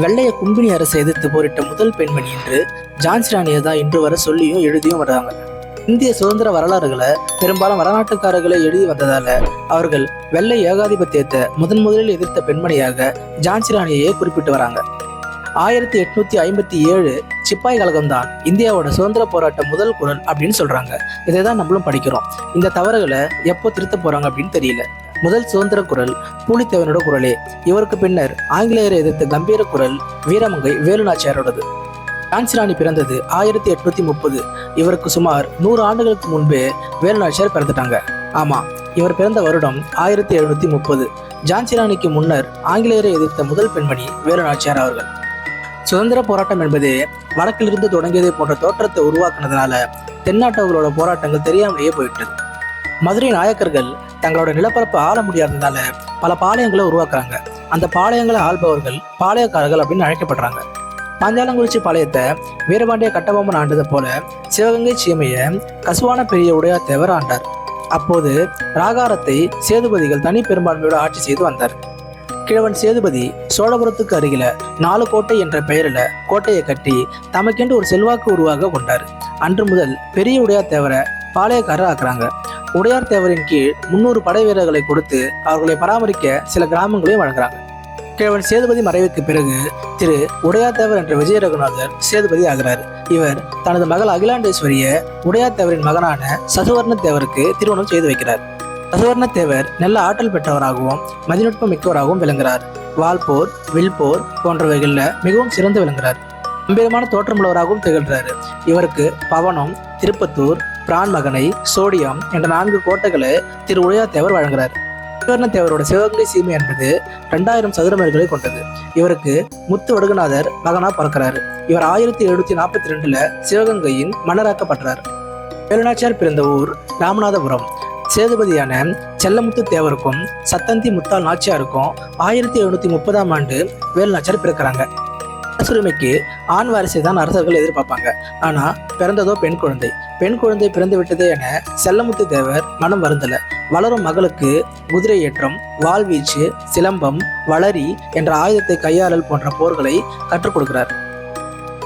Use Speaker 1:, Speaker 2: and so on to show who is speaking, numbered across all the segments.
Speaker 1: வெள்ளைய கும்பினி அரசை எதிர்த்து போரிட்ட முதல் பெண்மணி என்று ஜான்சி ராணியை தான் இன்று வர சொல்லியும் எழுதியும் வர்றாங்க. இந்திய சுதந்திர வரலாறுகளை பெரும்பாலும் வரலாற்றுக்காரர்களை எழுதி வந்ததால அவர்கள் வெள்ளை ஏகாதிபத்தியத்தை முதன் முதலில் எதிர்த்த பெண்மணியாக ஜான்சி ராணியையே குறிப்பிட்டு வராங்க. ஆயிரத்தி எட்நூத்தி ஐம்பத்தி ஏழு சிப்பாய் கழகம்தான் இந்தியாவோட சுதந்திர போராட்ட முதல் குரல் அப்படின்னு சொல்றாங்க. இதை தான் நம்மளும் படிக்கிறோம். இந்த தவறுகளை எப்போ திருத்த போறாங்க அப்படின்னு தெரியல. முதல் சுதந்திர குரல் பூலித்தேவனோட குரலே. இவருக்கு பின்னர் ஆங்கிலேயரை எதிர்த்த கம்பீர குரல் வீரமங்கை வேலுநாச்சியாரோடது. ஜான்சி ராணி பிறந்தது ஆயிரத்தி எட்நூத்தி முப்பது. இவருக்கு சுமார் நூறு ஆண்டுகளுக்கு முன்பே வேலுநாச்சியார் பிறந்துட்டாங்க. ஆமா இவர் பிறந்த வருடம் ஆயிரத்தி எழுநூத்தி முப்பது. ஜான்சி ராணிக்கு முன்னர் ஆங்கிலேயரை எதிர்த்த முதல் பெண்மணி வேலுநாச்சியார் அவர்கள். சுதந்திர போராட்டம் என்பது வடக்கிலிருந்து தொடங்கியதை போன்ற தோற்றத்தை உருவாக்குனதுனால தென்னாட்டவர்களோட போராட்டங்கள் தெரியாமலேயே போயிட்டது மதுரை நாயக்கர்கள் தங்களோட நிலப்பரப்பை ஆள முடியாததுனால பல பாளையங்களை உருவாக்குறாங்க. அந்த பாளையங்களை ஆள்பவர்கள் பாளையக்காரர்கள் அப்படின்னு அழைக்கப்படுறாங்க. பாஞ்சாலங்குறிச்சி பாளையத்தை வீரபாண்டிய கட்டபொம்மன் ஆண்டது போல சிவகங்கை சீமைய கசுவான பெரிய உடையார் தேவர் ஆண்டார். அப்போது ராகாரத்தை சேதுபதிகள் தனி பெரும்பான்மையோடு ஆட்சி செய்து வந்தார். கிழவன் சேதுபதி சோழபுரத்துக்கு அருகில நாலு கோட்டை என்ற பெயரில் கோட்டையை கட்டி தமக்கென்று ஒரு செல்வாக்கு உருவாக கொண்டார். அன்று முதல் பெரிய உடையார் தேவரை பாளையக்காரர் ஆக்குறாங்க. உடையார் தேவரின் கீழ் முன்னூறு படை வீரர்களை கொடுத்து அவர்களை பராமரிக்க சில கிராமங்களையும் வழங்குறாங்க. கிழவன் சேதுபதி மறைவுக்கு பிறகு திரு உடையார் தேவர் என்ற விஜய ரகுநாதர் சேதுபதி ஆகிறார். இவர் தனது மகள் அகிலாண்டேஸ்வரிய உடையாத்தேவரின் மகனான சசுவர்ண தேவருக்கு திருமணம் செய்து வைக்கிறார். சசுவர்ண தேவர் நல்ல ஆற்றல் பெற்றவராகவும் மதிநுட்பம் மிக்கவராகவும் விளங்குகிறார். வால்போர் வில்போர் போன்றவைகளில் மிகவும் சிறந்து விளங்குகிறார். கம்பீரமான தோற்றமுள்ளவராகவும் திகழ்கிறாரு. இவருக்கு பவனம் திருப்பத்தூர் பிரான்மகனை சோடியம் என்ற நான்கு கோட்டைகளை திரு உடையார் தேவர் வழங்குகிறார். சுவர்ண தேவரோட சிவகங்கை சீமை என்பது ரெண்டாயிரம் சதுர மைல்களை கொண்டது. இவருக்கு முத்து வடுகநாதர் மகனா பிறக்கிறார். இவர் ஆயிரத்தி எழுநூத்தி நாற்பத்தி ரெண்டுல சிவகங்கையின் மன்னராக்கப்படுறார் வேலுநாச்சியார் பிறந்த ஊர் ராமநாதபுரம். சேதுபதியான செல்லமுத்து தேவருக்கும் சத்தந்தி முத்தாள் நாச்சியாருக்கும் ஆயிரத்தி எழுநூத்தி முப்பதாம் ஆண்டு வேலுநாச்சியார் பிறக்கிறாங்க. அரசுரிமைக்கு ஆண் வாரிசை தான் அரசர்கள் எதிர்பார்ப்பாங்க. ஆனால் பிறந்ததோ பெண் குழந்தை. பெண் குழந்தை பிறந்து விட்டதே என செல்லமுத்து தேவர் மனம் வருந்தல. வளரும் மகளுக்கு குதிரை ஏற்றம் வாள்வீச்சு சிலம்பம் வளரி என்ற ஆயுதத்தை கையாளல் போன்ற போர்களை கற்றுக் கொடுக்கிறார்.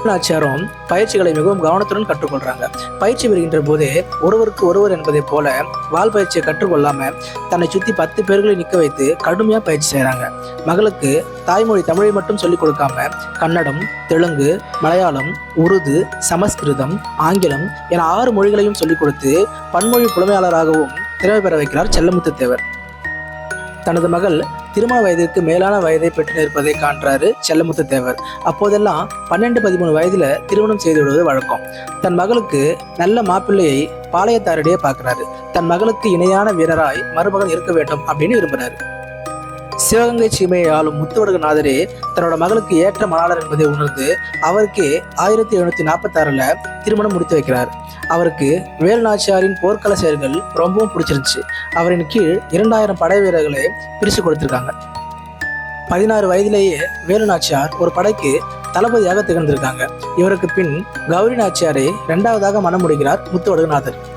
Speaker 1: நாச்சியாரும் பயிற்சிகளை மிகவும் கவனத்துடன் கற்றுக்கொள்றாங்க. பயிற்சி பெறுகின்ற போதே ஒருவருக்கு ஒருவர் என்பதை போல வால் பயிற்சியை கற்றுக்கொள்ளாம தன்னை சுத்தி பத்து பேர்களை நிக்க வைத்து கடுமையா பயிற்சி செய்யறாங்க மகளுக்கு தாய்மொழி தமிழை மட்டும் சொல்லிக் கொடுக்காம கன்னடம் தெலுங்கு மலையாளம் உருது சமஸ்கிருதம் ஆங்கிலம் என ஆறு மொழிகளையும் சொல்லிக் கொடுத்து பன்மொழி புலமையாளராகவும் திறமை பெற வைக்கிறார் செல்லமுத்து தேவர். தனது மகள் திருமண வயதிற்கு மேலான வயதை பெற்று நிற்பதை காண்றாரு செல்லமுத்து தேவர். அப்போதெல்லாம் பன்னெண்டு பதிமூணு வயதுல திருமணம் செய்து விடுவது வழக்கம். தன் மகளுக்கு நல்ல மாப்பிள்ளையை பாளையத்தாரிடையே பார்க்கிறாரு. தன் மகளுக்கு இணையான வீரராய் மருமகன் இருக்க வேண்டும் அப்படின்னு விரும்புறாரு. சிவகங்கை சீமையை ஆளும் முத்துவடுகநாதரே தன்னோட மகளுக்கு ஏற்ற மணாளர் என்பதை உணர்ந்து அவருக்கே ஆயிரத்தி எழுநூத்தி நாற்பத்தி ஆறுல திருமணம் முடித்து வைக்கிறார். அவருக்கு வேலுநாச்சியாரின் போர்க்கள செயல்கள் ரொம்பவும் பிடிச்சிருந்துச்சு. அவரின் கீழ் இரண்டாயிரம் படை வீரர்களை பிரித்து கொடுத்திருக்காங்க. பதினாறு வயதிலேயே வேலுநாச்சியார் ஒரு படைக்கு தளபதியாக திகழ்ந்திருக்காங்க. இவருக்கு பின் கௌரி நாச்சியாரை இரண்டாவதாக மனம் முடிகிறார் முத்துவடுகநாதர்.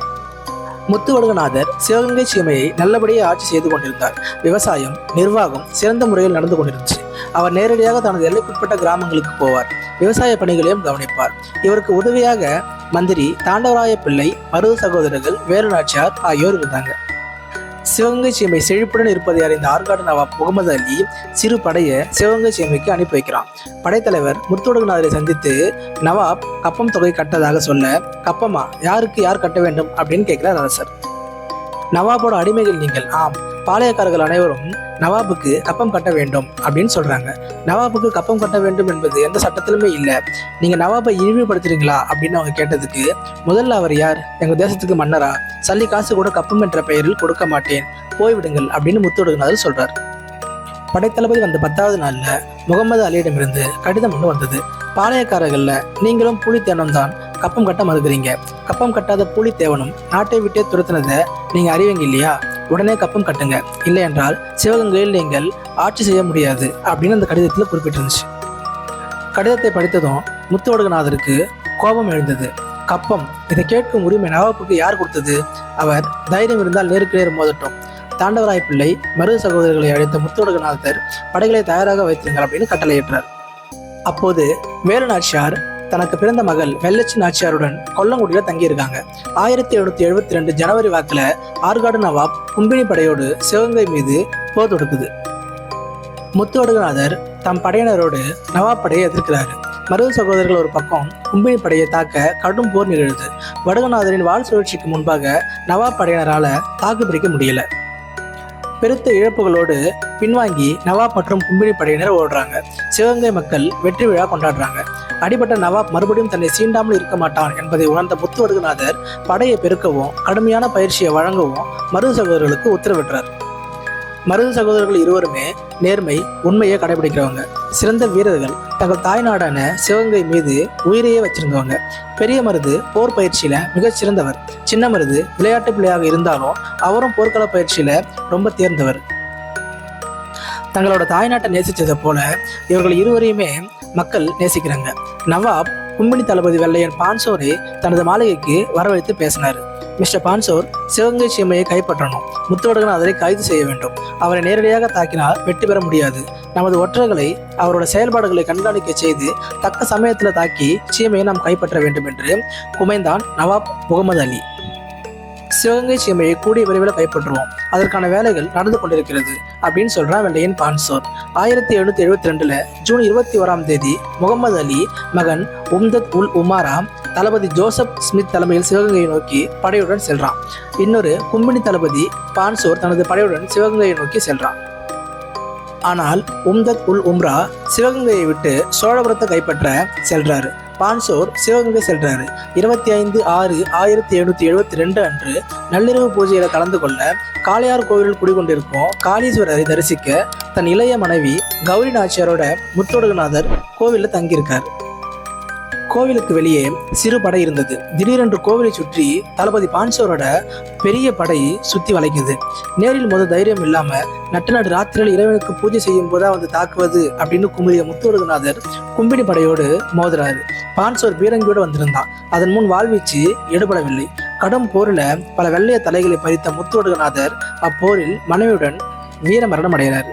Speaker 1: முத்துவடுகநாதர் சிவகங்கை சீமையை நல்லபடியாக ஆட்சி செய்து கொண்டிருந்தார். விவசாயம் நிர்வாகம் சிறந்த முறையில் நடந்து கொண்டிருந்துச்சு. அவர் நேரடியாக தனது எல்லைக்குட்பட்ட கிராமங்களுக்கு போவார். விவசாய பணிகளையும் கவனிப்பார். இவருக்கு உதவியாக மந்திரி தாண்டவராய பிள்ளை மருது சகோதரர்கள் வேலுநாச்சியார் ஆகியோர் இருந்தாங்க. சிவகங்கை சீமை செழிப்புடன் இருப்பதை அறிந்த ஆற்காடு நவாப் முகமது அலி சிறு படையை சிவகங்கை சீமைக்கு அனுப்பி வைக்கிறான். படைத்தலைவர் முத்துவடுகநாதரை சந்தித்து நவாப் கப்பம் தொகை கட்டதாக சொல்ல கப்பமா யாருக்கு யார் கட்ட வேண்டும் அப்படின்னு கேட்கிறார் அரசர். நவாபோட அடிமைகள் நீங்கள். ஆம் பாளையக்காரர்கள் அனைவரும் நவாபுக்கு கப்பம் கட்ட வேண்டும் அப்படின்னு சொல்றாங்க. நவாபுக்கு கப்பம் கட்ட வேண்டும் என்பது எந்த சட்டத்திலுமே இல்லை. நீங்க நவாபை இழிவுபடுத்துறீங்களா அப்படின்னு அவங்க கேட்டதுக்கு முதல்ல அவர் யார்? எங்க தேசத்துக்கு மன்னரா? சல்லி காசு கூட கப்பம் என்ற பெயரில் கொடுக்க மாட்டேன். போய்விடுங்கள் அப்படின்னு முத்துவடுகநாதர் சொல்றார். படைத்தளபதி வந்த பத்தாவது நாள்ல முகமது அலியிடமிருந்து கடிதம் ஒன்று வந்தது. பாளையக்காரர்களில் நீங்களும் புலித்தேனம் தான் கப்பம் கட்ட மறுக்கிறீங்க. கப்பம் கட்டாத புலித்தேவனும் நாட்டை விட்டே துரத்துனதை நீங்க அறிவீங்க இல்லையா? உடனே கப்பம் கட்டுங்க. இல்லை என்றால் சிவகங்கையில் நீங்கள் ஆட்சி செய்ய முடியாது அப்படின்னு அந்த கடிதத்தில் குறிப்பிட்டிருந்துச்சு. கடிதத்தை படித்ததும் முத்துவடுகநாதருக்கு கோபம் எழுந்தது. கப்பம் இதை கேட்கும் உரிமை நவாப்புக்கு யார் கொடுத்தது? அவர் தைரியம் இருந்தால் நேருக்கு நேர் மோதட்டும். தாண்டவராய பிள்ளை மருது சகோதரர்களை அழைத்த முத்தோடகநாதர் படைகளை தயாராக வைத்திருங்கள் அப்படின்னு கட்டளையிட்டார். அப்போது வேலுநாச்சியார் தனக்கு பிறந்த மகள் வெள்ளச்சி நாச்சியாருடன் கொல்லங்குடியில் தங்கியிருக்காங்க. ஆயிரத்தி எழுநூத்தி எழுபத்தி ரெண்டு ஜனவரி வாக்கில் ஆர்காடு நவாப் கும்பினி படையோடு சிவகங்கை மீது போர் தொடுக்குது. முத்துவடுகநாதர் தம் படையினரோடு நவாப் படையை எதிர்க்கிறாரு. மருது சகோதரர்கள் ஒரு பக்கம் கும்பினி படையை தாக்க கடும் போர் நிகழ்ந்தது வடுகநாதரின் வாழ் சுழற்சிக்கு முன்பாக நவாப் படையினரால தாக்குப்பிடிக்க முடியலை. பெருத்த இழப்புகளோடு பின்வாங்கி நவாப் மற்றும் கும்பினி படையினர் ஓடுறாங்க. சிவகங்கை மக்கள் வெற்றி விழா கொண்டாடுறாங்க. அடிபட்ட நவாப் மறுபடியும் தன்னை சீண்டாமல் இருக்க மாட்டான் என்பதை உணர்ந்த முத்துவடுகநாதர் படையை பெருக்கவும் கடுமையான பயிற்சியை வழங்கவும் மருது சகோதரர்களுக்கு உத்தரவிட்டார் மருது சகோதரர்கள் இருவருமே நேர்மை உண்மையை கடைபிடிக்கிறவங்க. சிறந்த வீரர்கள் தங்கள் தாய்நாடான சிவகங்கை மீது உயிரையே வச்சிருந்தவங்க. பெரிய மருது போர் பயிற்சியில மிகச் சிறந்தவர். சின்ன மருது விளையாட்டு பிள்ளையாக இருந்தாலும் அவரும் போர்க்கள பயிற்சியில ரொம்ப தேர்ந்தவர். தங்களோட தாய்நாட்டை நேசித்ததை போல இவர்கள் இருவரையுமே மக்கள் நேசிக்கிறாங்க. நவாப் கும்பினி தளபதி வெள்ளையன் பான்சோரை தனது மாளிகைக்கு வரவழைத்து பேசினார். மிஸ்டர் பான்சோர் சிவகங்கை சீமையை கைப்பற்றணும். முத்தோடுகள் அதனை கைது செய்ய வேண்டும். அவரை நேரடியாக தாக்கினால் வெற்றி பெற முடியாது. நமது ஒற்றர்களை அவரோட செயல்பாடுகளை கண்காணிக்க செய்து தக்க சமயத்தில் தாக்கி சீமையை நாம் கைப்பற்ற வேண்டும் என்று குமைந்தான் நவாப் முகமது அலி. சிவகங்கை சீமையை கூடிய விரைவில் கைப்பற்றுவோம். அதற்கான வேலைகள் நடந்து கொண்டிருக்கிறது அப்படின்னு சொல்றான் வெள்ளையன் பான்சோர் ஆயிரத்தி எழுநூத்தி எழுபத்தி ரெண்டுல ஜூன் இருபத்தி ஓராம் தேதி முகமது அலி மகன் உம்தத் உல் உமாரா தளபதி ஜோசப் ஸ்மித் தலைமையில் சிவகங்கையை நோக்கி படையுடன் செல்றான். இன்னொரு கும்பினி தளபதி பான்சோர் தனது படையுடன் சிவகங்கையை நோக்கி செல்றான். ஆனால் உம்தத் உல் உம்ரா சிவகங்கையை விட்டு சோழபுரத்தை கைப்பற்ற செல்றாரு. பான்சோர் சிவகங்கை செல்றாரு. இருபத்தி ஐந்து ஆறு ஆயிரத்தி எழுநூத்தி எழுபத்தி ரெண்டு அன்று நள்ளிரவு பூஜையில கலந்து கொள்ள காளையார் கோவிலில் குடிகொண்டிருக்கும் காளீஸ்வரரை தரிசிக்க தன் இளைய மனைவி கௌரி நாச்சியாரோட முத்தொடுகநாதர் கோவிலில் தங்கியிருக்கார். கோவிலுக்கு வெளியே சிறு படை இருந்தது. திடீரென்று கோவிலை சுற்றி தளபதி பான்சோரோட பெரிய படை சுத்தி வளைக்குது. நேரில் முத தைரியம் இல்லாம நட்டு நாடு ராத்திரியில் இறைவனுக்கு பூஜை செய்யும் போதா வந்து தாக்குவது அப்படின்னு கும்பிடிய முத்துவரகுநாதர் கும்பினி படையோடு மோதுறாரு. பான்சோர் பீரங்கியோடு வந்திருந்தான். அதன் முன் வாழ்வீச்சு எடுபடவில்லை. கடும் போரில் பல வெள்ளைய தலைகளை பறித்த முத்துவடுகநாதர் அப்போரில் மனைவியுடன் வீர மரணம் அடைகிறார்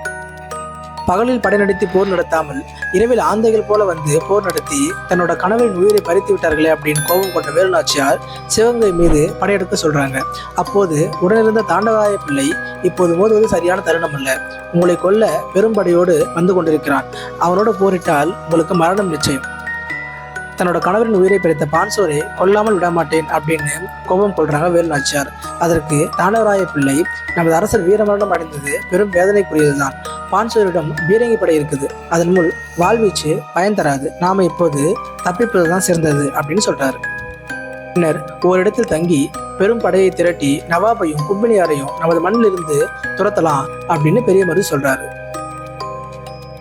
Speaker 1: பகலில் படை நடத்தி போர் நடத்தாமல் இரவில் ஆந்தைகள் போல வந்து போர் நடத்தி தன்னோட கணவரின் உயிரை பறித்து விட்டார்களே அப்படின்னு கோபம் கொண்ட வேலுநாச்சியார் சிவகங்கை மீது படையெடுக்க சொல்றாங்க. அப்போது உடனிருந்த தாண்டவாய பிள்ளை இப்போது மோதுவது சரியான தருணம் அல்ல. உங்களை கொல்ல பெரும்படையோடு வந்து கொண்டிருக்கிறான். அவனோட போரிட்டால் உங்களுக்கு மரணம் நிச்சயம். தன்னோட கணவரின் உயிரை பிரித்த பான்சோரை கொல்லாமல் விடமாட்டேன் அப்படின்னு கோபம் கொள்றாங்க வேலுநாச்சியார். அதற்கு தானவராய பிள்ளை நமது அரசர் வீரமரணம் அடைந்தது பெரும் வேதனைக்குரியதுதான். பான்சோரிடம் பீரங்கி படை இருக்குது. அதன் முன் வாழ்வீச்சு பயன் தராது. நாம இப்போது தப்பிப்பதுதான் சிறந்தது அப்படின்னு சொல்றாரு. பின்னர் ஓரிடத்தில் தங்கி பெரும் படையை திரட்டி நவாபையும் கும்பினியாரையும் நமது மண்ணிலிருந்து துரத்தலாம் அப்படின்னு பெரிய மருது சொல்றாரு.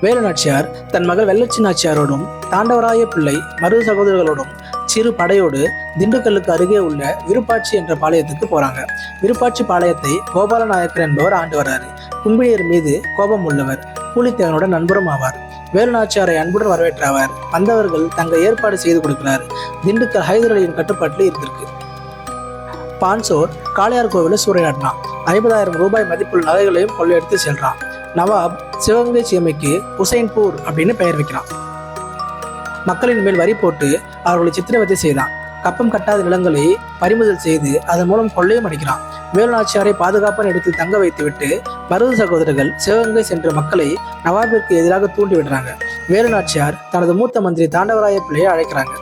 Speaker 1: வேலு நாச்சியார் தன் மகள் வெள்ளச்சி நாச்சியாரோடும் தாண்டவராய பிள்ளை மருது சகோதரர்களோடும் சிறு படையோடு திண்டுக்கல்லுக்கு அருகே உள்ள விருப்பாட்சி என்ற பாளையத்துக்கு போறாங்க. விருப்பாட்சி பாளையத்தை கோபாலநாயக்கர் என்பவர் ஆண்டு வர்றாரு. கும்பினியர் மீது கோபம் உள்ளவர். பூலித்தேவனோட நண்பரும் ஆவார். வேலுநாச்சியாரை அன்புடன் வரவேற்ற அவர் வந்தவர்கள் தங்க ஏற்பாடு செய்து கொடுக்கிறார். திண்டுக்கல் ஹைதர் அலியின் கட்டுப்பாட்டில் இருந்திருக்கு. பான்சோர் காளையார் கோவிலை சூறையாடினான். ஐம்பதாயிரம் ரூபாய் மதிப்புள்ள நகைகளையும் கொள்ளையடித்து செல்றான். நவாப் சிவகங்கை சீமைக்கு ஹுசைன்பூர் அப்படின்னு பெயர் வைக்கிறான். மக்களின் மேல் வரி போட்டு அவர்களை சித்திரவதை செய்தான். கப்பம் கட்டாத நிலங்களை பறிமுதல் செய்து அதன் மூலம் கொள்ளையும் அடிக்கிறான். வேலுநாச்சியாரை பாதுகாப்பான இடத்தில் தங்க வைத்துவிட்டு மருது சகோதரர்கள் சிவகங்கை சென்ற மக்களை நவாபிற்கு எதிராக தூண்டி விடுறாங்க. வேலுநாச்சியார் தனது மூத்த மந்திரி தாண்டவராய பிள்ளையை அழைக்கிறாங்க.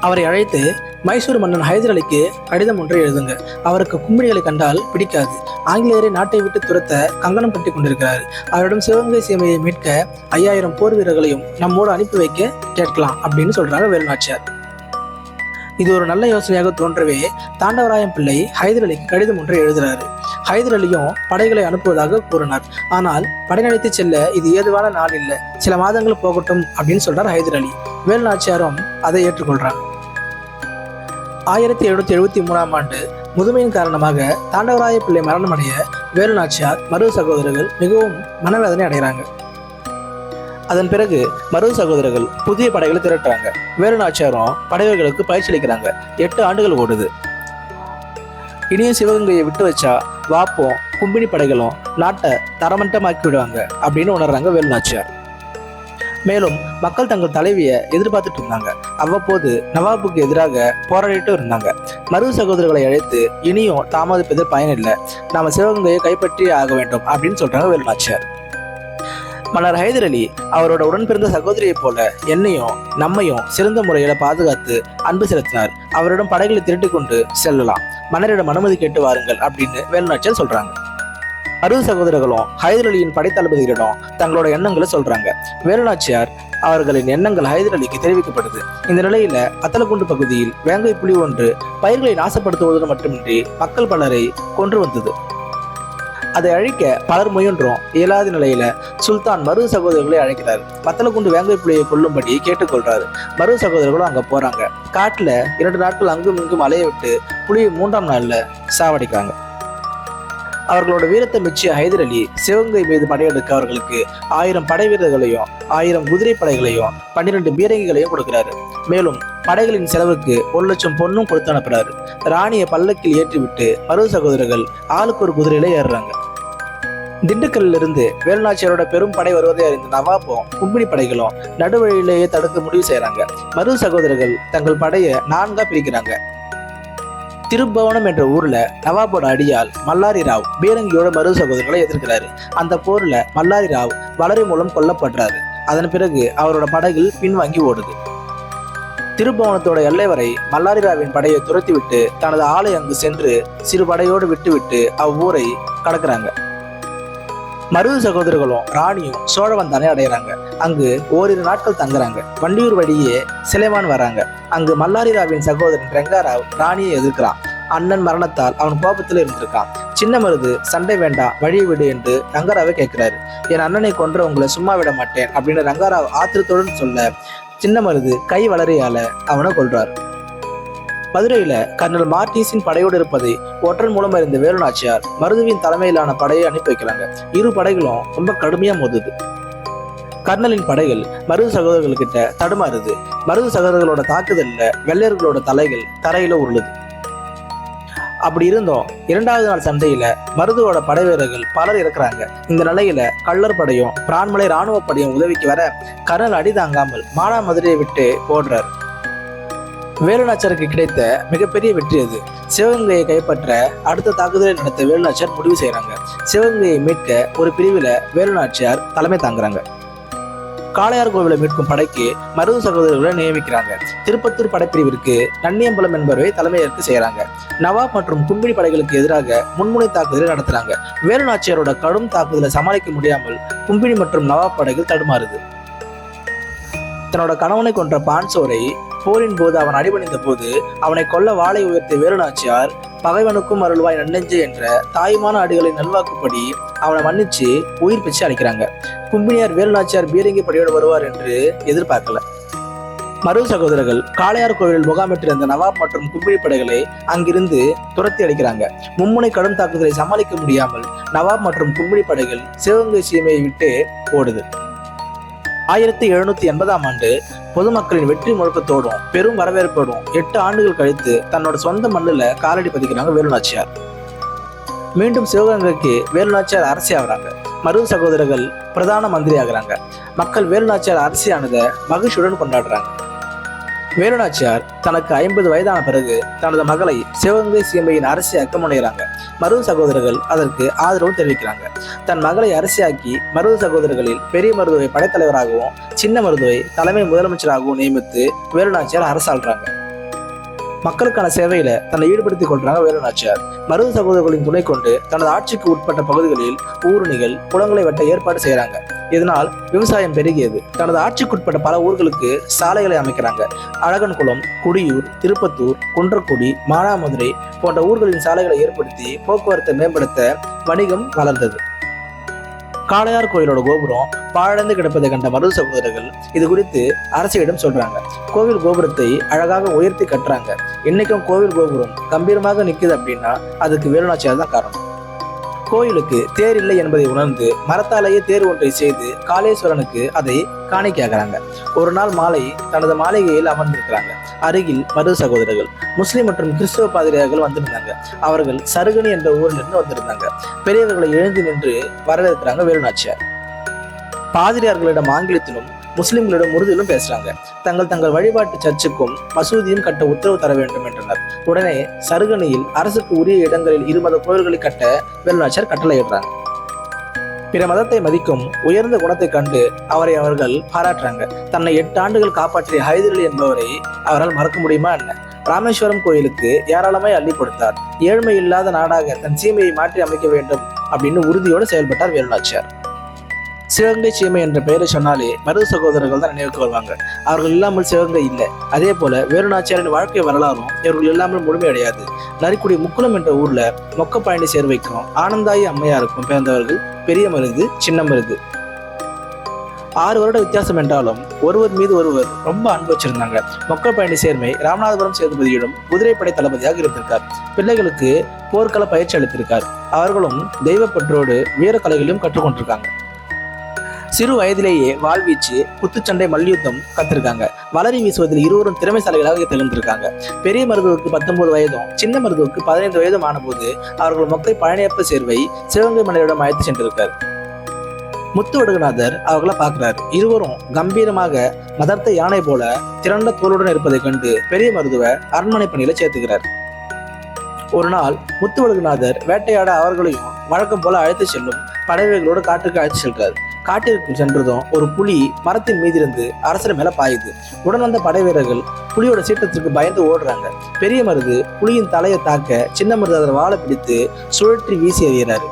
Speaker 1: அவரை அழைத்து மைசூர் மன்னன் ஹைதர் அலிக்கு கடிதம் ஒன்றை எழுதுங்க. அவருக்கு கும்மிடிகளை கண்டால் பிடிக்காது. ஆங்கிலேயரை நாட்டை விட்டு துரத்த கங்கணம் கட்டி கொண்டிருக்கிறார். அவரிடம் சிவகங்கை சீமையை மீட்க ஐயாயிரம் போர் வீரர்களையும் நம்மோடு அனுப்பி வைக்க கேட்கலாம் அப்படின்னு சொல்றாங்க வேலுநாச்சியார். இது ஒரு நல்ல யோசனையாக தோன்றவே தாண்டவராயன் பிள்ளை ஹைதர் அலிக்கு கடிதம் ஒன்றை எழுதுகிறாரு ஹைதர் அலியும் படைகளை அனுப்புவதாக கூறினார். ஆனால் படை நடத்தி செல்ல இது ஏதுவான நாள் இல்லை. சில மாதங்கள் போகட்டும் அப்படின்னு சொல்றார் ஹைதர் அலி. வேலுநாச்சியாரும் அதை ஏற்றுக்கொள்றார். ஆயிரத்தி எழுநூத்தி எழுபத்தி மூணாம் ஆண்டு முதுமையின் காரணமாக தாண்டவராய பிள்ளை மரணமடைய வேலுநாச்சியார் மருது சகோதரர்கள் மிகவும் மனவேதனை அடைகிறாங்க. அதன் பிறகு மருது சகோதரர்கள் புதிய படைகளை திரட்டுறாங்க. வேலுநாச்சியாரும் படைவர்களுக்கு பயிற்சி அளிக்கிறாங்க. எட்டு ஆண்டுகள் ஓடுது. இனியும் சிவகங்கையை விட்டு வச்சா வாப்போம் கும்பினி படைகளும் நாட்டை தரமட்டமாக்கி விடுவாங்க அப்படின்னு உணர்றாங்க வேலுநாச்சியார் மேலும் மக்கள் தங்கள் தலைவியை எதிர்பார்த்துட்டு இருந்தாங்க. அவ்வப்போது நவாபுக்கு எதிராக போராடிட்டு இருந்தாங்க. மருது சகோதரர்களை அழைத்து இனியும் தாமதிப்பதில் பயனில்லை நாம சிவகங்கையை கைப்பற்றியே ஆக வேண்டும் அப்படின்னு சொல்றாங்க வேலுநாச்சியார். மன்னர் ஹைதர் அலி அவரோட உடன் பிறந்த சகோதரியைப் போல என்னையும் நம்மையும் சிறந்த முறையில பாதுகாத்து அன்பு செலுத்தினார். அவரிடம் படைகளை திரட்டி கொண்டு செல்லலாம். மன்னரிடம் அனுமதி கேட்டு வாருங்கள் அப்படின்னு வேலுநாச்சியார் சொல்றாங்க. அறுபது சகோதரர்களும் ஹைதர் அலியின் படைத்தளபதிகளிடம் தங்களோட எண்ணங்களை சொல்றாங்க. வேலுநாச்சியார் அவர்களின் எண்ணங்கள் ஹைதர் அலிக்கு தெரிவிக்கப்படுது. இந்த நிலையில அத்தலகுண்டு பகுதியில் வேங்கை புலி ஒன்று பயிர்களை நாசப்படுத்துவதோடு மட்டுமின்றி மக்கள் பலரை கொன்று வந்தது. அதை அழிக்க பலர் முயன்றும். இயலாத நிலையில சுல்தான் மருது சகோதரர்களை அழைக்கிறார். மத்தலக்குண்டு வேங்கை புலியை கொல்லும்படி கேட்டுக்கொள்றாரு. மருது சகோதரர்களும் அங்க போறாங்க. காட்டுல இரண்டு நாட்கள் அங்கும் இங்கும் அலைய விட்டு புலியை மூன்றாம் நாள்ல சாவடிக்கிறாங்க. அவர்களோட வீரத்தை மிச்சிய ஹைதர் அலி சிவகங்கை மீது படையெடுக்க அவர்களுக்கு ஆயிரம் படை வீரர்களையும் ஆயிரம் குதிரை படைகளையும் பன்னிரண்டு பீரங்கிகளையும் கொடுக்கிறாரு. மேலும் படைகளின் செலவுக்கு ஒரு லட்சம் பொண்ணும் கொடுத்து அனுப்புறாரு. ராணியை பல்லக்கில் ஏற்றிவிட்டு மருது சகோதரர்கள் ஆளுக்கு ஒரு குதிரையில ஏறுறாங்க. திண்டுக்கல்ல இருந்து வேலுநாச்சியாரோட பெரும் படை வருவதை அறிந்த நவாபும் கும்பினி படைகளும் நடுவழியிலேயே தடுக்க முடிவு செய்யறாங்க மருது சகோதரர்கள் தங்கள் படையை நான்கா பிரிக்கிறாங்க. திருப்பவனம் என்ற ஊர்ல நவாபோட அடியால் மல்லாரி ராவ் பீரங்கியோட மறு சகோதரர்களை எதிர்க்கிறாரு. அந்த போர்ல மல்லாரி ராவ் வளரி மூலம் கொல்லப்படுறாரு. அதன் பிறகு அவரோட படகில் பின்வாங்கி ஓடுது. திருப்பவனத்தோட எல்லை வரை மல்லாரி ராவின் படையை துரத்திவிட்டு தனது ஆலை அங்கு சென்று சிறு படையோடு விட்டுவிட்டு அவ்வூரை கடக்குறாங்க. மருது சகோதரர்களும் ராணியும் சோழவந்தானே அடையிறாங்க. அங்கு ஓரிரு நாட்கள் தங்குறாங்க. வண்டியூர் வழியே சிலைவான் வராங்க. அங்கு மல்லாரிராவின் சகோதரன் ரெங்காராவ் ராணியை எதிர்க்கிறான். அண்ணன் மரணத்தால் அவன் கோபத்தில் இருந்திருக்கான். சின்ன மருது சண்டை வேண்டாம் வழி விடு என்று ரங்கராவை கேட்கிறாரு. என் அண்ணனை கொன்ற உங்களை சும்மா விட மாட்டேன் அப்படின்னு ரங்கராவ் ஆத்திரத்துடன் சொல்ல சின்ன மருது கை வளரையால அவனை கொல்றார். மதுரையில கர்னல் மார்டிஸின் படையோடு இருப்பதை ஒற்றன் மூலம் அறிந்த வேலுநாச்சியார் மருதுவின் தலைமையிலான படையை அனுப்பி வைக்கிறாங்க இரு படைகளும் ரொம்ப கடுமையா மோதுது. கர்னலின் படைகள் மருது சகோதரர்கள்கிட்ட தடுமாறுது. மருது சகோதரர்களோட தாக்குதல்ல வெள்ளையர்களோட தலைகள் தரையில உருளுது. அப்படி இருந்தும். இரண்டாவது நாள் சண்டையில மருதுவோட படை வீரர்கள் பலர் இறக்குறாங்க. இந்த நிலையில கள்ளர் படையும் பிரான்மலை ராணுவ படையும் உதவிக்கு வர கர்னல் அடி தாங்காமல் மானாமதுரையை விட்டு ஓடுறார். வேலுநாச்சியாருக்கு கிடைத்த மிகப்பெரிய வெற்றி அது. சிவகங்கையை கைப்பற்ற அடுத்த தாக்குதலை நடத்த வேலுநாச்சியார் முடிவு செய்கிறாங்க சிவகங்கையை மீட்க ஒரு பிரிவில் வேலுநாச்சியார் தலைமை தாங்குறாங்க. காளையார் கோவிலை மீட்கும் படைக்கு மருது சகோதரர்களை நியமிக்கிறாங்க. திருப்பத்தூர் படைப்பிரிவிற்கு நன்னியம்பலம் என்பவரை தலைமையேற்க செய்யறாங்க நவாப் மற்றும் கும்பிடி படைகளுக்கு எதிராக முன்முனை தாக்குதலை நடத்துறாங்க. வேலுநாச்சியாரோட கடும் தாக்குதலை சமாளிக்க முடியாமல் கும்பிடி மற்றும் நவாப் படைகள் தடுமாறுது. தன்னோட கணவனை கொன்ற பான்சோரை போரின் போது அவன் அடிபணிந்த போது அவனை கொல்ல வாளை உயர்த்திய வேலுநாச்சியார் பகைவனுக்கும் அருள்வாய் நன்னெஞ்சு என்ற தாய்மான அடிகளின் நல்வாக்குப்படி அவனை மன்னிச்சு உயிர் பிச்சு அளிக்கிறாங்க. கும்பினியார் வேலுநாச்சியார் பீரங்கி படியோடு வருவார் என்று எதிர்பார்க்கல. மருது சகோதரர்கள் காளையார் கோவிலில் முகாமிட்டிருந்த நவாப் மற்றும் கும்பிழி படைகளை அங்கிருந்து துரத்தி அடிக்கிறாங்க. மும்முனை கடும் தாக்குதலை சமாளிக்க முடியாமல் நவாப் மற்றும் கும்பிழி படைகள் சிவகங்கை சீமையை விட்டு ஓடுது. ஆயிரத்தி எழுநூத்தி எண்பதாம் ஆண்டு பொதுமக்களின் வெற்றி முழக்கத்தோடும் பெரும் வரவேற்போடும் எட்டு ஆண்டுகள் கழித்து தன்னோட சொந்த மண்ணுல காலடி பதிக்கிறாங்க வேலுநாச்சியார் மீண்டும் சிவகங்கைக்கு வேலுநாச்சியார் அரசி ஆகிறாங்க. மருது சகோதரர்கள் பிரதான மந்திரி ஆகுறாங்க மக்கள் வேலுநாச்சியார் அரசியானதை மகிழ்ச்சியுடன் கொண்டாடுறாங்க. வேலுநாச்சியார் தனக்கு ஐம்பது வயதான பிறகு தனது மகளை சிவகங்கை சீமையின் அரசியாக்க முனைகிறாங்க. மருது சகோதரர்கள் அதற்கு ஆதரவு தெரிவிக்கிறாங்க. தன் மகளை அரசியாக்கி மருது சகோதரர்களில் பெரிய மருதுவை படைத்தலைவராகவும் சின்ன மருதுவை தலைமை முதலமைச்சராகவும் நியமித்து வேலுநாச்சியார் அரசாள்றாங்க. மக்களுக்கான சேவையில தன்னை ஈடுபடுத்திக் கொள்றாங்க வேலுநாச்சியார். மருது சகோதரர்களின் துணை கொண்டு தனது ஆட்சிக்கு உட்பட்ட பகுதிகளில் ஊருணிகள் குளங்களை வெட்ட ஏற்பாடு செய்கிறாங்க இதனால் விவசாயம் பெருகியது. தனது ஆட்சிக்குட்பட்ட பல ஊர்களுக்கு சாலைகளை அமைக்கிறாங்க. அழகன்குளம் குடியூர் திருப்பத்தூர் குன்றக்குடி மானாமதுரை போன்ற ஊர்களின் சாலைகளை ஏற்படுத்தி போக்குவரத்தை மேம்படுத்த வணிகம் வளர்ந்தது. காளையார் கோயிலோட கோபுரம் பாழந்து கிடப்பதை கண்ட மருது சகோதரர்கள் இது குறித்து அரசியிடம் சொல்றாங்க. கோவில் கோபுரத்தை அழகாக உயர்த்தி கட்டுறாங்க. இன்னைக்கும் கோவில் கோபுரம் கம்பீரமாக நிற்குது அப்படின்னா அதுக்கு வேலுநாச்சியார் தான் காரணம். கோயிலுக்கு தேர் இல்லை என்பதை உணர்ந்து மரத்தாலேயே தேர் ஒன்றை செய்து காளேஸ்வரனுக்கு அதை காணிக்கையாகிறாங்க ஒரு நாள் மாலை தனது மாளிகையில் அமர்ந்திருக்கிறாங்க. அருகில் மருது சகோதரர்கள் முஸ்லிம் மற்றும் கிறிஸ்துவ பாதிரியார்கள் வந்திருந்தாங்க. அவர்கள் சருகணி என்ற ஊரிலிருந்து வந்திருந்தாங்க. பெரியவர்களை எழுந்து நின்று வரவேற்கிறாங்க வேலுநாச்சியார். பாதிரியார்களிடம் ஆங்கிலத்திலும் முஸ்லிம்களிடம் உறுதியிலும் பேசுறாங்க. தங்கள் தங்கள் வழிபாட்டு சர்ச்சுக்கும் மசூதியும் கட்ட உத்தரவு தர வேண்டும் என்றனர். உடனே சருகணியில் அரசுக்கு உரிய இடங்களில் இருமத கோயில்களை கட்ட வேலுநாச்சியார் கட்டளையிடுறாங்க. பிற மதத்தை மதிக்கும் உயர்ந்த குணத்தை கண்டு அவரை அவர்கள் பாராட்டுறாங்க. தன்னை எட்டு ஆண்டுகள் காப்பாற்றிய ஹைதரலி என்பவரை அவரால் மறக்க முடியுமா என்ன? ராமேஸ்வரம் கோயிலுக்கு ஏராளமாய் அள்ளி கொடுத்தார். ஏழ்மை இல்லாத நாடாக தன் சீமையை மாற்றி அமைக்க வேண்டும் அப்படின்னு உறுதியோடு செயல்பட்டார் வேலுநாச்சியார். சிவகங்கை சீமை என்ற பெயரை சொன்னாலே மருது சகோதரர்கள் தான் நினைவுக்கு வருவாங்க. அவர்கள் இல்லாமல் சிவகங்கை இல்லை. அதே போல வேலுநாச்சியாரின் வாழ்க்கை வரலாறும் இவர்கள் இல்லாமல் முழுமையடையாது நரிக்குடி முக்குளம் என்ற ஊர்ல மொக்க சேர்வைக்கும் ஆனந்தாயி அம்மையாருக்கும் பிறந்தவர்கள் பெரிய மருது சின்ன மருது. ஆறு வருட வித்தியாசம் என்றாலும் ஒருவர் மீது ஒருவர் ரொம்ப அன்பு வச்சிருந்தாங்க. மக்கள் பயணி சேர்மை ராமநாதபுரம் சேதுபதியிடம் குதிரைப்படை தளபதியாக இருந்திருக்கார். பிள்ளைகளுக்கு போர்க்கள பயிற்சி அளித்திருக்கார். அவர்களும் தெய்வப்பற்றோடு வீர கலைகளையும் கற்றுக்கொண்டிருக்காங்க. சிறு வயதிலேயே வாழ்வீச்சு குத்துச்சண்டை மல்யுத்தம் கத்திருக்காங்க. வளரி வீசுவதில் இருவரும் திறமைசாலிகளாக திகழ்ந்திருக்காங்க. பெரிய மருதுவுக்கு பத்தொன்பது வயதும் சின்ன மருதுவுக்கு பதினைந்து வயதும் ஆனபோது அவர்கள் மொக்கை பழனியப்ப சேர்வை சிவகங்கை மன்னரிடம் அழைத்து சென்றிருக்கார் முத்து வடுகநாதர் அவர்களை பார்க்கிறார். இருவரும் கம்பீரமாக மதர்த்த யானை போல திரண்ட தோளுடன் இருப்பதைக் கண்டு பெரிய மருதுவை அரண்மனை பணியில சேர்த்துக்கிறார் ஒரு நாள் முத்துவடுகநாதர் வேட்டையாட அவர்களையும் வழக்கம் போல அழைத்து செல்லும் படைவீரர்களோடு காட்டுக்கு அழைத்து செல்கிறார். காட்டிற்கு சென்றதும் ஒரு புலி மரத்தின் மீதிருந்து அரசர் மேல பாயுது. உடன் வந்த படைவீரர்கள் புலியோட சீற்றத்திற்கு பயந்து ஓடுறாங்க. பெரிய மருது புலியின் தலையை தாக்க சின்ன மருது அதன் வாழை பிடித்து சுழற்றி வீசி எறிகிறாரு.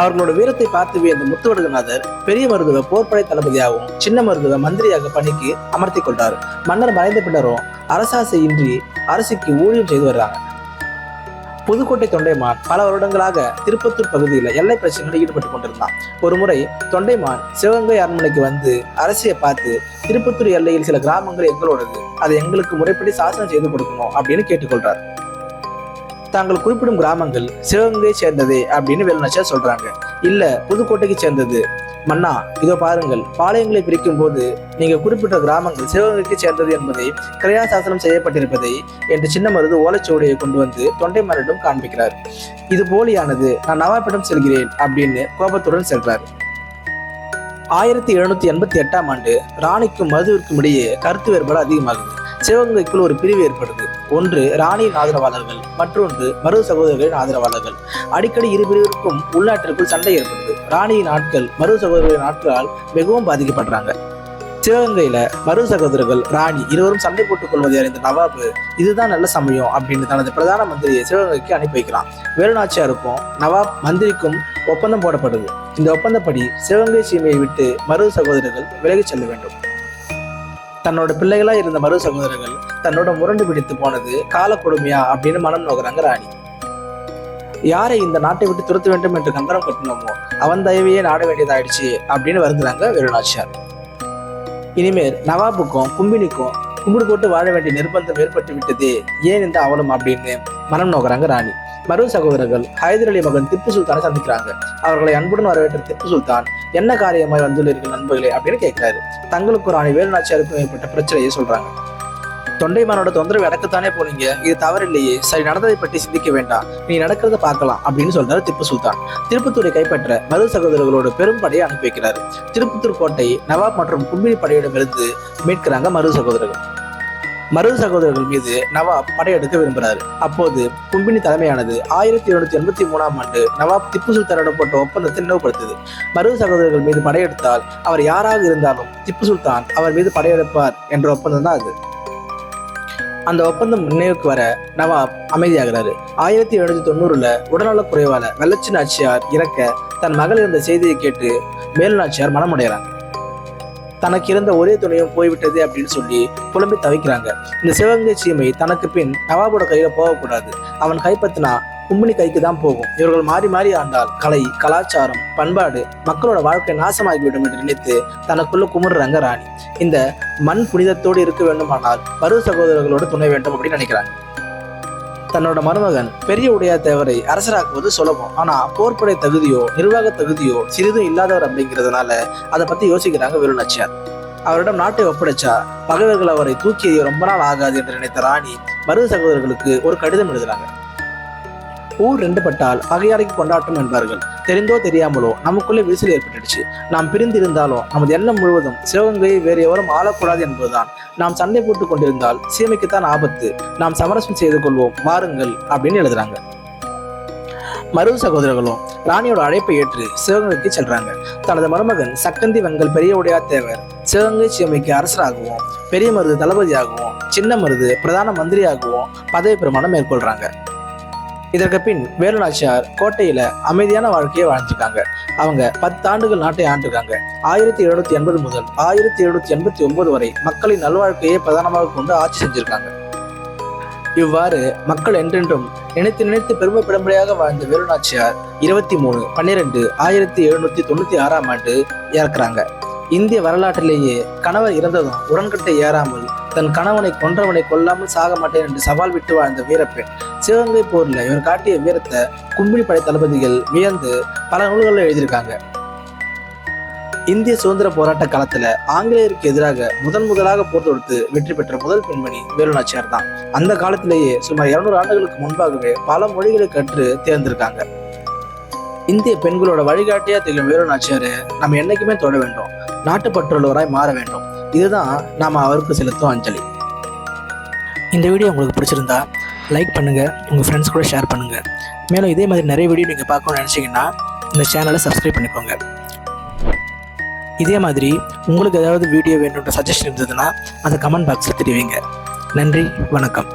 Speaker 1: அவர்களோட வீரத்தை பார்த்து வியந்த முத்துவடுகநாதர் பெரிய மருதுவ போர்ப்படை தளபதியாகவும் சின்ன மருதுவ மந்திரியாக பணிக்கு அமர்த்தி கொண்டார். மன்னர் மறைந்த பின்னரும் அரசாசை இன்றி அரசுக்கு ஊழியம் செய்து வர்றாங்க. புதுக்கோட்டை தொண்டைமான் பல வருடங்களாக திருப்பத்தூர் பகுதியில் எல்லை பிரச்சனைகளில் ஈடுபட்டு கொண்டிருந்தான். ஒரு முறை தொண்டைமான் சிவகங்கை அரண்மனைக்கு வந்து அரசியை பார்த்து திருப்பத்தூர் எல்லையில் சில கிராமங்கள் எங்களோடது. அதை எங்களுக்கு முறைப்படி சாசனம் செய்து கொடுக்கணும் அப்படின்னு கேட்டுக்கொள்றார் தாங்கள் குறிப்பிடும் கிராமங்கள் சிவகங்கையை சேர்ந்ததே அப்படின்னு வேலுநாச்சியார் சொல்றாங்க. இல்ல புதுக்கோட்டைக்கு சேர்ந்தது. மன்னா இதோ பாருங்கள். பாளையங்களை பிரிக்கும் போது நீங்க குறிப்பிட்ட கிராமங்கள் சிவகங்கைக்கு சேர்ந்தது என்பதை கிரையாசாசனம் செய்யப்பட்டிருப்பதை என்று சின்ன மருது ஓலைச்சுவடியை கொண்டு வந்து தொண்டைமாரிடம் காண்பிக்கிறார். இது போலியானது. நான் நவாப்பிடம் செல்கிறேன் அப்படின்னு கோபத்துடன் செல்றார். ஆயிரத்தி எழுநூத்தி எண்பத்தி எட்டாம் ஆண்டு ராணிக்கும் மருதுவிற்கும் இடையே கருத்து வேறுபாடு அதிகமாகுது. சிவகங்கைக்குள் ஒரு பிரிவு ஏற்படுது ஒன்று ராணியின் ஆதரவாளர்கள் மற்றொன்று மருது சகோதரர்களின் ஆதரவாளர்கள். அடிக்கடி இரு பிரிவிற்கும் உள்நாட்டிற்குள் சண்டை ஏற்படுது ராணியின் ஆட்கள் மருது சகோதரர்களின் ஆட்களால் மிகவும் பாதிக்கப்படுறாங்க. சிவகங்கையில மருது சகோதரர்கள் ராணி இருவரும் சண்டை போட்டுக் கொள்வதை அறிந்த நவாபு இதுதான் நல்ல சமயம் அப்படின்னு தனது பிரதான மந்திரியை சிவகங்கைக்கு அனுப்பி வைக்கிறான். வேலுநாச்சியாருக்கும் நவாப் மந்திரிக்கும் ஒப்பந்தம் போடப்படுது இந்த ஒப்பந்தப்படி சிவகங்கை சீமையை விட்டு மருது சகோதரர்கள் விலகிச் செல்ல வேண்டும். தன்னோட பிள்ளைகளா இருந்த மருது சகோதரர்கள் தன்னோட முரண்டு பிடித்து போனது கால கொடுமையா அப்படின்னு மனம் நோக்குறாங்க ராணி. யாரை இந்த நாட்டை விட்டு துரத்த வேண்டும் என்று கந்தரம் கட்டினோமோ அவன் தயவையே நாட வேண்டியதாயிடுச்சு அப்படின்னு வருந்துறாங்க வேலுநாச்சியார். இனிமேல் நவாபுக்கும் கும்பினிக்கும் கும்பிடு போட்டு வாழ வேண்டிய நிர்பந்தம் ஏற்பட்டு விட்டது. ஏன் இந்த அவலம் அப்படின்னு மனம் நோக்குறாங்க ராணி. மருது சகோதரர்கள் ஹைதர் அலி மகன் திப்பு சுல்தானை சந்திக்கிறாங்க. அவர்களை அன்புடன் வரவேற்ற திப்பு சுல்தான் என்ன காரியமாய் வந்துள்ளீர்கள் நண்பர்களே? அப்படின்னு கேட்கிறாரு. தங்களுக்கு ராணி வேலுநாச்சியாருக்கும் ஏற்பட்ட பிரச்சனையை சொல்றாங்க. தொண்டைமானோட தொந்தரவு இடக்கத்தானே போனீங்க. இது தவறில்லையே. சரி நடந்ததை பற்றி சிந்திக்க வேண்டாம். நீ நடக்கிறத பார்க்கலாம் அப்படின்னு சொல்றாரு திப்பு சுல்தான். திருப்பத்தூரை கைப்பற்ற மது சகோதரர்களோட பெரும் படையை அனுப்பி வைக்கிறாரு. திருப்பத்தூர் கோட்டை நவாப் மற்றும் கும்பினி படையிடமிருந்து மீட்கிறாங்க மருது சகோதரர்கள். மருது சகோதரர்கள் மீது நவாப் படையெடுக்க விரும்புகிறாரு. அப்போது கும்பினி தலைமையானது ஆயிரத்தி எழுநூத்தி எண்பத்தி மூணாம் ஆண்டு நவாப் திப்பு சுல்தானிடம் போட்ட ஒப்பந்தத்தை நினைவுபடுத்தது. மருது சகோதரர்கள் மீது படையெடுத்தால் அவர் யாராக இருந்தாலும் திப்பு சுல்தான் அவர் மீது படையெடுப்பார் என்ற ஒப்பந்தம் தான் அது. அந்த ஒப்பந்தம் நினைவுக்கு வர நவாப் அமைதியாகிறாரு. ஆயிரத்தி எழுநூத்தி தொண்ணூறுல உடல்நலக் குறைவால வெள்ளச்சி நாச்சியார் இறக்க தன் மகள் இருந்த செய்தியை கேட்டு மேல் நாச்சியார் மனமுடைகிறாங்க. தனக்கு இருந்த ஒரே துணையும் போய்விட்டது அப்படின்னு சொல்லி புலம்பி தவிக்கிறாங்க. இந்த சிவகங்கை சீமை தனக்கு பின் நவாபோட கையில போகக்கூடாது. அவன் கைப்பற்றினா கும்பினி கைக்கு தான் போகும். இவர்கள் மாறி மாறி ஆண்டால் கலை கலாச்சாரம் பண்பாடு மக்களோட வாழ்க்கை நாசமாகிவிடும் என்று நினைத்து தனக்குள்ள குமுறுறாங்க ராணி. இந்த மண் புனிதத்தோடு இருக்க வேண்டுமானால் பருவ சகோதரர்களோடு துணை வேண்டும் அப்படின்னு நினைக்கிறாங்க. தன்னோட மருமகன் பெரிய உடையா தேவரை அரசராக்குவது சுலபம். ஆனா போர்ப்படை தகுதியோ நிர்வாக தகுதியோ சிறிதும் இல்லாதவர் அப்படிங்கிறதுனால அதை பத்தி யோசிக்கிறாங்க வேலுநாச்சியார் அவரிடம் நாட்டை ஒப்படைச்சா பகைவர்கள் அவரை தூக்கி ரொம்ப நாள் ஆகாது என்று நினைத்த ராணி மருது சகோதரர்களுக்கு ஒரு கடிதம் எழுதுறாங்க. ஊர் ரெண்டு பட்டால் பகையாளிக்கு கொண்டாட்டம் என்பார்கள். தெரிந்தோ தெரியாமலோ நமக்குள்ளே விரிசல் ஏற்பட்டுடுச்சு. நாம் பிரிந்து இருந்தாலும் நமது எண்ணம் முழுவதும் சிவகங்கையை வேறு எவரும் ஆளக்கூடாது என்பதுதான். நாம் சண்டை போட்டுக் கொண்டிருந்தால் சீமைக்குத்தான் ஆபத்து. நாம் சமரசம் செய்து கொள்வோம் வாருங்கள் அப்படின்னு எழுதுறாங்க. மருது சகோதரர்களும் ராணியோட அழைப்பை ஏற்று சிவகங்கைக்கு செல்றாங்க. தனது மருமகன் சக்கந்தி வெங்கல் பெரிய உடையார் தேவர் சிவகங்கை சீமைக்கு அரசராகவும் பெரிய மருது தளபதியாகவும் சின்ன மருது பிரதான மந்திரியாகவும் பதவி பிரமாணம் மேற்கொள்றாங்க. இதற்கு பின் வேலுநாச்சியார் கோட்டையில அமைதியான வாழ்க்கையை வாழ்ந்திருக்காங்க. அவங்க பத்து ஆண்டுகள் நாட்டை ஆண்டுருக்காங்க. ஆயிரத்தி எழுநூத்தி எண்பது முதல் ஆயிரத்தி எழுநூத்தி எண்பத்தி ஒன்பது வரை மக்களின் நல்வாழ்க்கையை பிரதானமாக கொண்டு ஆட்சி செஞ்சிருக்காங்க. இவ்வாறு மக்கள் என்றென்றும் நினைத்து நினைத்து பெருமை பெருமைப்படும்படியாக வாழ்ந்த வேலுநாச்சியார் இருபத்தி மூணு பன்னிரெண்டு ஆயிரத்தி எழுநூத்தி தொண்ணூத்தி ஆறாம் ஆண்டு இறக்குறாங்க. இந்திய வரலாற்றிலேயே கணவர் இறந்ததும் உடன்கட்டை ஏறாமல் தன் கணவனை கொன்றவனை கொல்லாமல் சாக மாட்டேன் என்று சவால் விட்டு வாழ்ந்த வீரப்பெண் சிவகங்கை போர்ல இவர் காட்டிய வீரத்தை கும்பிடி படை தளபதிகள் வியந்து பல நூல்களில் எழுதியிருக்காங்க. இந்திய சுதந்திர போராட்ட காலத்துல ஆங்கிலேயருக்கு எதிராக முதன் முதலாக போர் தொடுத்து வெற்றி பெற்ற முதல் பெண்மணி வேலுநாச்சியார் தான். அந்த காலத்திலேயே சுமார் இருநூறு ஆண்டுகளுக்கு முன்பாகவே பல மொழிகளை கற்று தேர்ந்திருக்காங்க இந்திய பெண்களோட வழிகாட்டியா திகழும் வேலுநாச்சியார் நம்ம என்னைக்குமே தொட வேண்டும். நாட்டுப்பற்றுள்ளவராய் மாற வேண்டும். இதுதான் நாம அவருக்கு செலுத்தும் அஞ்சலி. இந்த வீடியோ உங்களுக்கு பிடிச்சிருந்தா லைக் பண்ணுங்க உங்கள் ஃப்ரெண்ட்ஸ் கூட ஷேர் பண்ணுங்கள் மேலும் இதே மாதிரி நிறைய வீடியோ நீங்கள் பார்க்கணும்னு நினச்சிங்கன்னா இந்த சேனலை சப்ஸ்கிரைப் பண்ணிக்கோங்க. இதே மாதிரி உங்களுக்கு ஏதாவது வீடியோ வேணுன்ற சஜஷன் இருந்ததுன்னா அதை கமெண்ட் பாக்ஸில் தெரிவிங்க. நன்றி வணக்கம்.